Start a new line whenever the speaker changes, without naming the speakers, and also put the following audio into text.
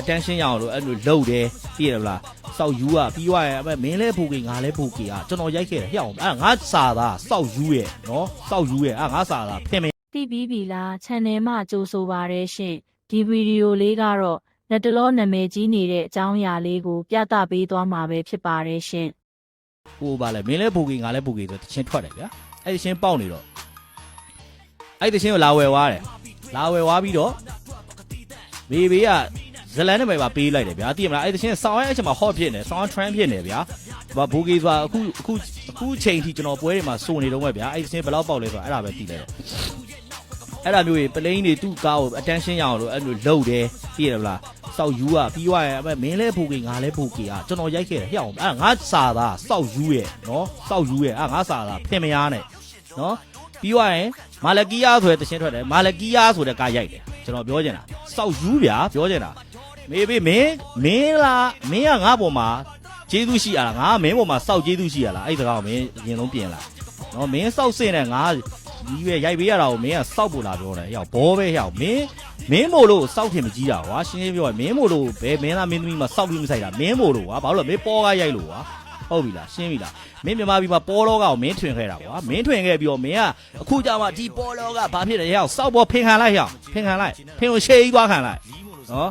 attention ရအောင်လို့အဲ့လိုလှုပ်တယ်သိရမလားစောက်ယူอ่ะပြီးသွားရင်အမေမင်းလဲဖိုကေငါလဲဖိုကေอ่ะကျွန်တော်ရိုက်ခဲ့တယ်ဟျောက်အဲ့ငါစာသားစောက်ယူရဲ့နော်စောက်ယူရဲ့အဲ့ငါစာသားဖင်မ
သိပြီးပြီလား channel မှာကြိုဆိုပါရရှင်ဒီဗီဒီယိုလေးကတော့လက်တလောနာမည်ကြီးနေတဲ့အကြောင်းအရာလေးကိုပြသပေးသွားမှာပဲဖြစ်ပါတယ်ရှင်
ဟိုပါလဲမင်းလဲဖိုကေငါလဲဖိုကေဆိုတချင်းထွက်တယ်ဗျာအဲ့ဒီချင်းပေါက်နေတော့အဲ့ဒီချင်းကိုလာဝယ်သွားတယ်လာဝယ်သွားပြီးတော့ဘေဘေက ဇလန်နဲ့ပဲပါပေးလိုက်တယ်ဗျာသိရမလားအဲ့ဒီချင်းဆောင်းရဲအချိန်မှာ hot ဖြစ်နေဆောင်း trend ဖြစ်နေဗျာဘာဘူကေဆိုတာအခုအခုအခုချိန်ထိကျွန်တော်ပွဲတွေမှာစုံနေတော့ပဲဗျာအဲ့ဒီချင်းဘယ်လောက်ပေါက်လဲဆိုတာအဲ့ဒါပဲသိလိုက်တယ် အဲ့ဒါမျိုးတွေပလိန်တွေသူ့ကားကို attention ရအောင်လို့အဲ့လိုလှုပ်တယ်သိရမလားစောက်ယူอ่ะပြီးသွားရင်အမေမင်းလဲဖိုကေငါလဲဖိုကေอ่ะကျွန်တော်ရိုက်ခဲ့တယ်ဟျောက်အဲ့ငါစာသားစောက်ယူရဲ့နော်စောက်ယူရဲ့အဲ့ငါစာသားဖင်မယားနဲ့နော်ပြီးသွားရင်မာလကီယာဆိုတဲ့တခြင်းထွက်တယ်မာလကီယာဆိုတဲ့ကားရိုက်တယ်ကျွန်တော်ပြောချင်တာစောက်ယူဗျာပြောချင်တာ မေဘေမင်းမင်းလားမင်းကငါပေါ်မှာကျေးဇူးရှိရလားငါကမင်းပေါ်မှာစောက်ကျေးဇူးရှိရလားအဲ့ဒီစကားကိုမင်းအရင်ဆုံးပြင်လာနော်မင်းစောက်စင်တဲ့ငါဒီပဲရိုက်ပေးရတာကိုမင်းကစောက်ဖို့လာပြောတယ်ဟရောက်ဘောပဲဟရောက်မင်းမင်းမို့လို့စောက်ခင်မကြီးတာကွာရှင်းရှင်းပြောရမင်းမို့လို့ဘယ်မင်းသားမင်းသမီးမှစောက်ပြီးမဆိုင်တာမင်းမို့လို့ကွာဘာလို့လဲမင်းပေါ်ကားရိုက်လို့ကွာဟုတ်ပြီလားရှင်းပြီလားမင်းမြန်မာပြည်မှာပေါ်လောကကိုမင်းထွင်ခဲ့တာကွာမင်းထွင်ခဲ့ပြီးတော့မင်းကအခုကြမှာဒီပေါ်လောကဘာဖြစ်လဲဟရောက်စောက်ပေါ်ဖင်ခံလိုက်ဟရောက်ဖင်ခံလိုက်ဖင်ကိုရှေးကြီးသွားခံလိုက်နော်